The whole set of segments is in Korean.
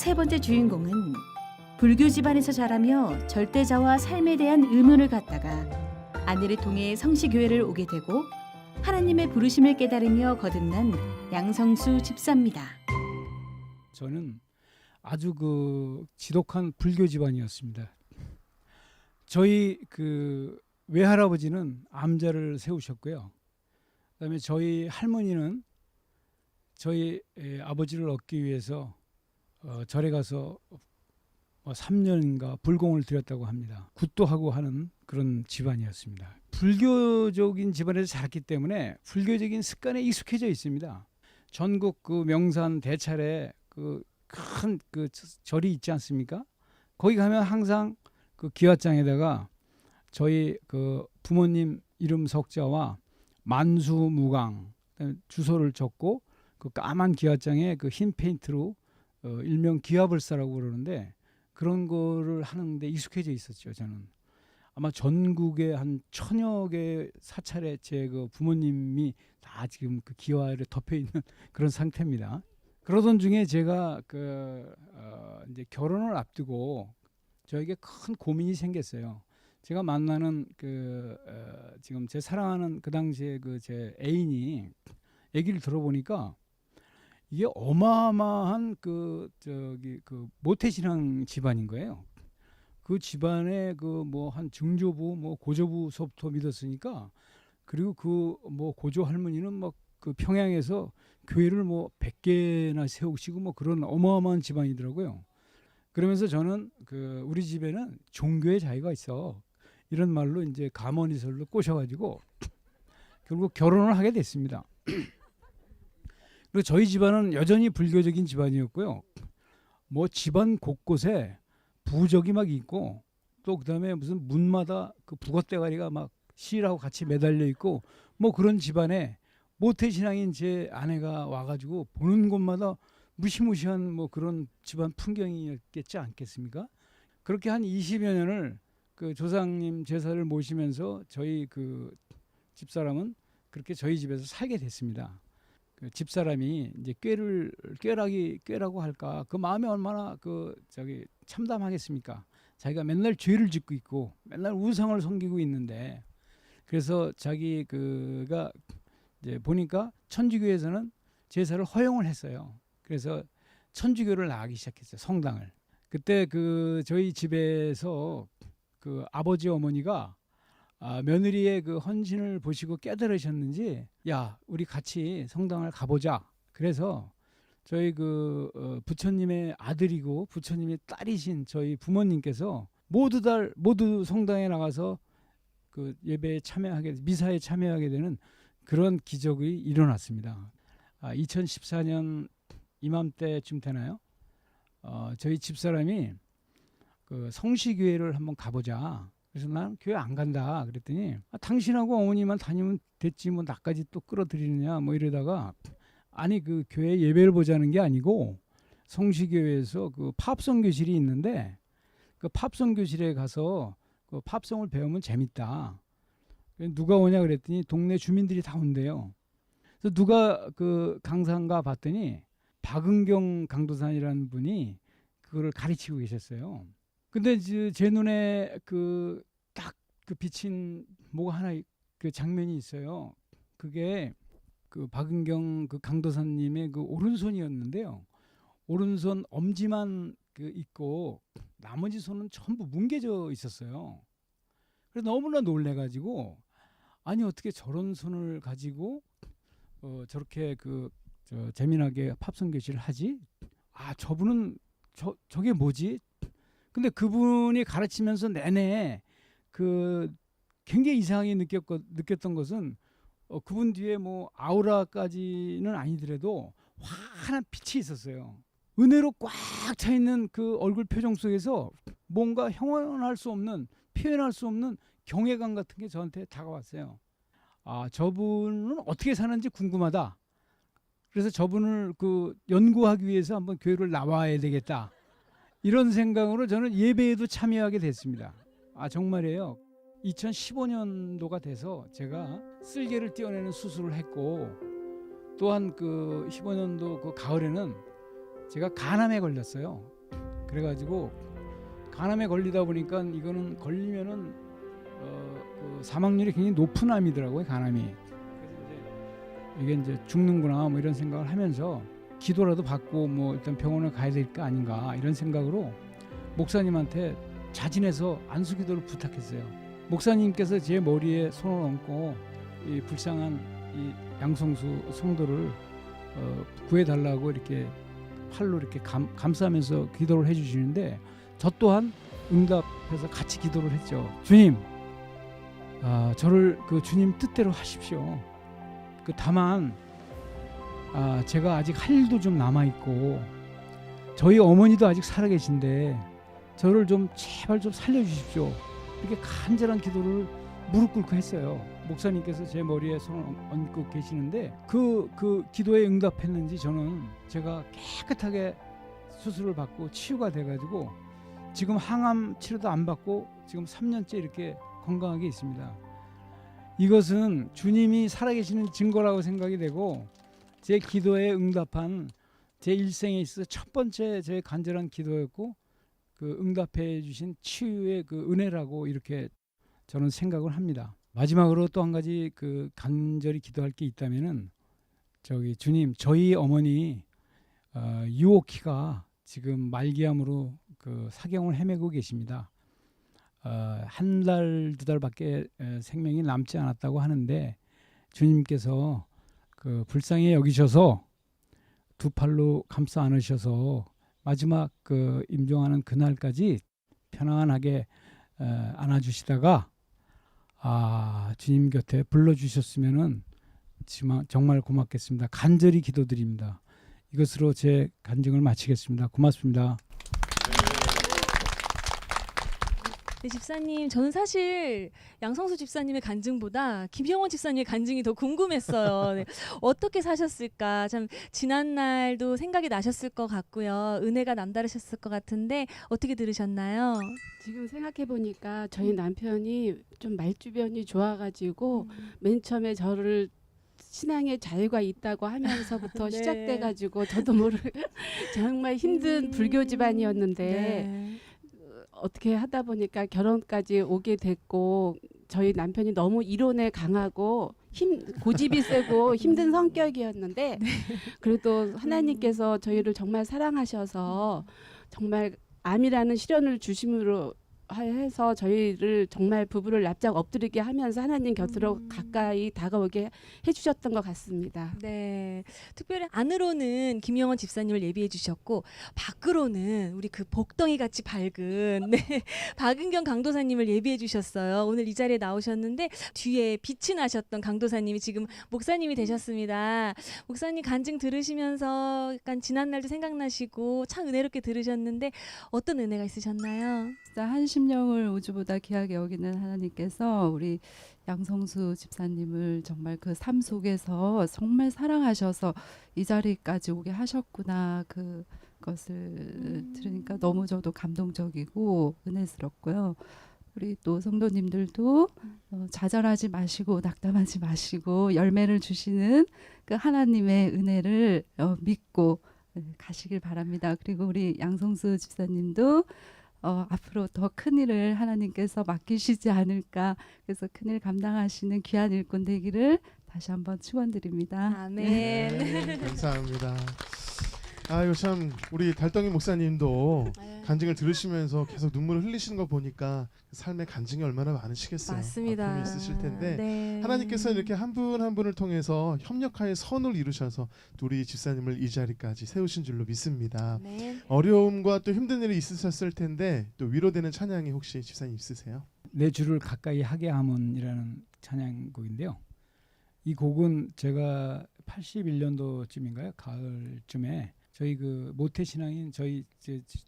세 번째 주인공은 불교 집안에서 자라며 절대자와 삶에 대한 의문을 갖다가 아내를 통해 성시교회를 오게 되고 하나님의 부르심을 깨달으며 거듭난 양성수 집사입니다. 저는 아주 그 지독한 불교 집안이었습니다. 저희 그 외할아버지는 암자를 세우셨고요. 그다음에 저희 할머니는 저희 에, 아버지를 얻기 위해서 어, 절에 가서 뭐 3년인가 불공을 드렸다고 합니다. 굿도 하고 하는 그런 집안이었습니다. 불교적인 집안에서 자랐기 때문에 불교적인 습관에 익숙해져 있습니다. 전국 그 명산 대찰에 그 큰 그 절이 있지 않습니까? 거기 가면 항상 그 기와장에다가 저희 그 부모님 이름 석자와 만수무강 주소를 적고 그 까만 기와장에 그 흰 페인트로 어, 일명 기와불사라고 그러는데 그런 거를 하는데 익숙해져 있었죠 저는 아마 전국에 한 천여 개 사찰에 제 그 부모님이 다 지금 그 기와를 덮여 있는 그런 상태입니다. 그러던 중에 제가 그 어, 이제 결혼을 앞두고 저에게 큰 고민이 생겼어요. 제가 만나는 그 어, 지금 제 사랑하는 그 당시에 그 제 애인이 얘기를 들어보니까 이게 어마어마한 그 저기 그 모태신앙 집안인 거예요. 그 집안에 그 뭐 한 증조부 뭐 고조부서부터 믿었으니까 그리고 그 뭐 고조 할머니는 막 그 평양에서 교회를 뭐 100개나 세우시고 뭐 그런 어마어마한 집안이더라고요. 그러면서 저는 그 우리 집에는 종교의 자유가 있어. 이런 말로 이제 가머니설로 꼬셔 가지고 결국 결혼을 하게 됐습니다. 그리고 저희 집안은 여전히 불교적인 집안이었고요. 뭐 집안 곳곳에 부적이 막 있고 또 그다음에 무슨 문마다 그 북어 대가리가 막 실하고 같이 매달려 있고 뭐 그런 집안에 모태 신앙인 제 아내가 와가지고 보는 곳마다 무시무시한 뭐 그런 집안 풍경이었겠지 않겠습니까? 그렇게 한 20여 년을 그 조상님 제사를 모시면서 저희 그 집사람은 그렇게 저희 집에서 살게 됐습니다. 그 집사람이 이제 꾀를 꾀라기 꾀라고 할까 그 마음이 얼마나 그 저기 참담하겠습니까? 자기가 맨날 죄를 짓고 있고 맨날 우상을 섬기고 있는데 그래서 자기 그가 이제 보니까 천주교에서는 제사를 허용을 했어요. 그래서 천주교를 나가기 시작했어요. 성당을. 그때 그 저희 집에서 그 아버지 어머니가 아, 며느리의 그 헌신을 보시고 깨달으셨는지 야 우리 같이 성당을 가보자. 그래서 저희 그 어, 부처님의 아들이고 부처님의 딸이신 저희 부모님께서 모두 다 모두 성당에 나가서 그 예배에 참여하게 미사에 참여하게 되는 그런 기적이 일어났습니다. 아, 2014년 이맘때쯤 되나요? 어, 저희 집사람이 그 성시교회를 한번 가보자. 그래서 난 교회 안 간다. 그랬더니 아, 당신하고 어머니만 다니면 됐지 뭐 나까지 또 끌어들이느냐 뭐 이러다가 아니 그 교회 예배를 보자는 게 아니고 성시교회에서 그 팝송 교실이 있는데 그 팝송 교실에 가서 그 팝송을 배우면 재밌다. 누가 오냐 그랬더니 동네 주민들이 다 온대요. 그래서 누가 그 강사인가 봤더니 박은경 강도산이라는 분이 그거를 가르치고 계셨어요. 근데 이제 제 눈에 그딱그 비친 뭐가 하나 그 장면이 있어요. 그게 그 박은경 그 강도사님의 그 오른손이었는데요. 오른손 엄지만 그 있고 나머지 손은 전부 뭉개져 있었어요. 그래서 너무나 놀래가지고 아니 어떻게 저런 손을 가지고 어 저렇게 그 저 재미나게 팝송 교실을 하지? 아 저분은 저 저게 뭐지? 근데 그분이 가르치면서 내내 그 굉장히 이상하게 느꼈 느꼈던 것은 어 그분 뒤에 뭐 아우라까지는 아니더라도 환한 빛이 있었어요. 은혜로 꽉 차 있는 그 얼굴 표정 속에서 뭔가 형언할 수 없는 표현할 수 없는 경외감 같은 게 저한테 다가왔어요. 아, 저분은 어떻게 사는지 궁금하다. 그래서 저분을 그 연구하기 위해서 한번 교회를 나와야 되겠다. 이런 생각으로 저는 예배에도 참여하게 됐습니다. 아, 정말이에요. 2015년도가 돼서 제가 쓸개를 떼어내는 수술을 했고 또한 그 15년도 그 가을에는 제가 간암에 걸렸어요. 그래가지고 간암에 걸리다 보니까 이거는 걸리면은 어, 그 사망률이 굉장히 높은 암이더라고요 간암이. 그래서 이제 이게 이제 죽는구나 뭐 이런 생각을 하면서 기도라도 받고 뭐 일단 병원을 가야 될 거 아닌가 이런 생각으로 목사님한테 자진해서 안수기도를 부탁했어요. 목사님께서 제 머리에 손을 얹고 이 불쌍한 이 양성수 성도를 어, 구해달라고 이렇게 팔로 이렇게 감, 감싸면서 기도를 해주시는데 저 또한 응답해서 같이 기도를 했죠. 주님, 아, 저를 그 주님 뜻대로 하십시오. 그 다만 아, 제가 아직 할 일도 좀 남아 있고 저희 어머니도 아직 살아계신데 저를 좀 제발 좀 살려주십시오. 이렇게 간절한 기도를 무릎 꿇고 했어요. 목사님께서 제 머리에 손을 얹고 계시는데 그, 그 기도에 응답했는지 저는 제가 깨끗하게 수술을 받고 치유가 돼가지고 지금 항암 치료도 안 받고 지금 3년째 이렇게 건강하게 있습니다. 이것은 주님이 살아계시는 증거라고 생각이 되고 제 기도에 응답한 제 일생에 있어서 첫 번째 제 간절한 기도였고 그 응답해 주신 치유의 그 은혜라고 이렇게 저는 생각을 합니다. 마지막으로 또 한 가지 그 간절히 기도할 게 있다면은 저기 주님 저희 어머니 어, 유오키가 지금 말기암으로 그 사경을 헤매고 계십니다. 어, 한 달 두 달밖에 에, 생명이 남지 않았다고 하는데 주님께서 그 불쌍히 여기셔서 두 팔로 감싸 안으셔서 마지막 그 임종하는 그날까지 편안하게 에, 안아주시다가 아 주님 곁에 불러주셨으면은 정말 고맙겠습니다. 간절히 기도드립니다. 이것으로 제 간증을 마치겠습니다. 고맙습니다. 네, 집사님, 저는 사실 양성수 집사님의 간증보다 김형원 집사님의 간증이 더 궁금했어요. 네, 어떻게 사셨을까? 참 지난 날도 생각이 나셨을 것 같고요. 은혜가 남다르셨을 것 같은데 어떻게 들으셨나요? 지금 생각해 보니까 저희 남편이 좀 말주변이 좋아가지고 맨 처음에 저를 신앙의 자유가 있다고 하면서부터 네. 시작돼가지고 저도 모르게 정말 힘든 음, 불교 집안이었는데 네. 어떻게 하다 보니까 결혼까지 오게 됐고 저희 남편이 너무 이론에 강하고 힘 고집이 세고 힘든 성격이었는데 그래도 하나님께서 저희를 정말 사랑하셔서 정말 암이라는 시련을 주심으로 하- 해서 저희를 정말 부부를 납작 엎드리게 하면서 하나님 곁으로 음. 가까이 다가오게 해주셨던 것 같습니다. 네. 특별히 안으로는 김영원 집사님을 예비해 주셨고 밖으로는 우리 그 복덩이 같이 밝은 네. 박은경 강도사님을 예비해 주셨어요. 오늘 이 자리에 나오셨는데 뒤에 빛이 나셨던 강도사님이 지금 목사님이 되셨습니다. 목사님 간증 들으시면서 약간 지난 날도 생각나시고 참 은혜롭게 들으셨는데 어떤 은혜가 있으셨나요? 진짜 한심 령을 우주보다 귀하게 여기는 하나님께서 우리 양성수 집사님을 정말 그 삶 속에서 정말 사랑하셔서 이 자리까지 오게 하셨구나 그것을 음. 들으니까 너무 저도 감동적이고 은혜스럽고요. 우리 또 성도님들도 어, 좌절하지 마시고 낙담하지 마시고 열매를 주시는 그 하나님의 은혜를 어, 믿고 네, 가시길 바랍니다. 그리고 우리 양성수 집사님도 어, 앞으로 더 큰 일을 하나님께서 맡기시지 않을까 그래서 큰 일 감당하시는 귀한 일꾼 되기를 다시 한번 축원드립니다. 아멘. 네, 감사합니다. 아유 참 우리 달덩이 목사님도 간증을 들으시면서 계속 눈물을 흘리시는 거 보니까 그 삶의 간증이 얼마나 많으시겠어요. 맞습니다. 아픔이 있으실 텐데 네. 하나님께서 이렇게 한 분 한 분을 통해서 협력하여 선을 이루셔서 또 우리 집사님을 이 자리까지 세우신 줄로 믿습니다. 네. 어려움과 또 힘든 일이 있으셨을 텐데 또 위로되는 찬양이 혹시 집사님 있으세요? 내 주를 가까이 하게 함은이라는 찬양곡인데요. 이 곡은 제가 81년도쯤인가요? 가을쯤에 저희 그 모태 신앙인 저희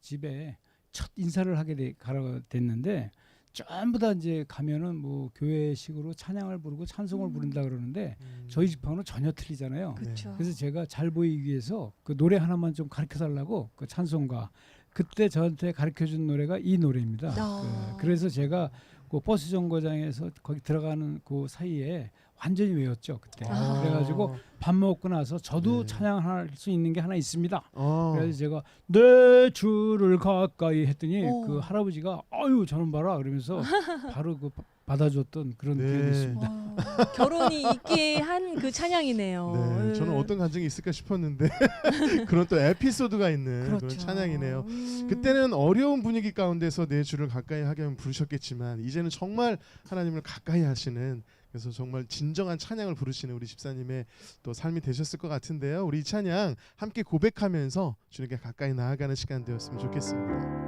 집에 첫 인사를 하게 돼, 가라 됐는데 전부 다 이제 가면은 뭐 교회식으로 찬양을 부르고 찬송을 음. 부른다 그러는데 저희 집하고는 전혀 틀리잖아요. 그렇죠. 그래서 제가 잘 보이기 위해서 그 노래 하나만 좀 가르쳐 달라고 그 찬송가 그때 저한테 가르쳐 준 노래가 이 노래입니다. 아. 그, 그래서 제가 그 버스 정거장에서 거기 들어가는 그 사이에 완전히 외웠죠 그때. 아. 그래가지고 밥 먹고 나서 저도 네. 찬양할 수 있는 게 하나 있습니다. 어. 그래서 제가 내 주를 가까이 했더니 오. 그 할아버지가 아유 저는 봐라 그러면서 바로 그 바- 받아줬던 그런 네. 기억이 있습니다. 와, 결혼이 있게 한 그 찬양이네요. 네, 저는 음. 어떤 감정이 있을까 싶었는데 그런 또 에피소드가 있는 그런 그렇죠. 찬양이네요. 음. 그때는 어려운 분위기 가운데서 내 주를 가까이 하게 하면 부르셨겠지만 이제는 정말 하나님을 가까이 하시는 그래서 정말 진정한 찬양을 부르시는 우리 집사님의 또 삶이 되셨을 것 같은데요. 우리 이 찬양 함께 고백하면서 주님께 가까이 나아가는 시간 되었으면 좋겠습니다.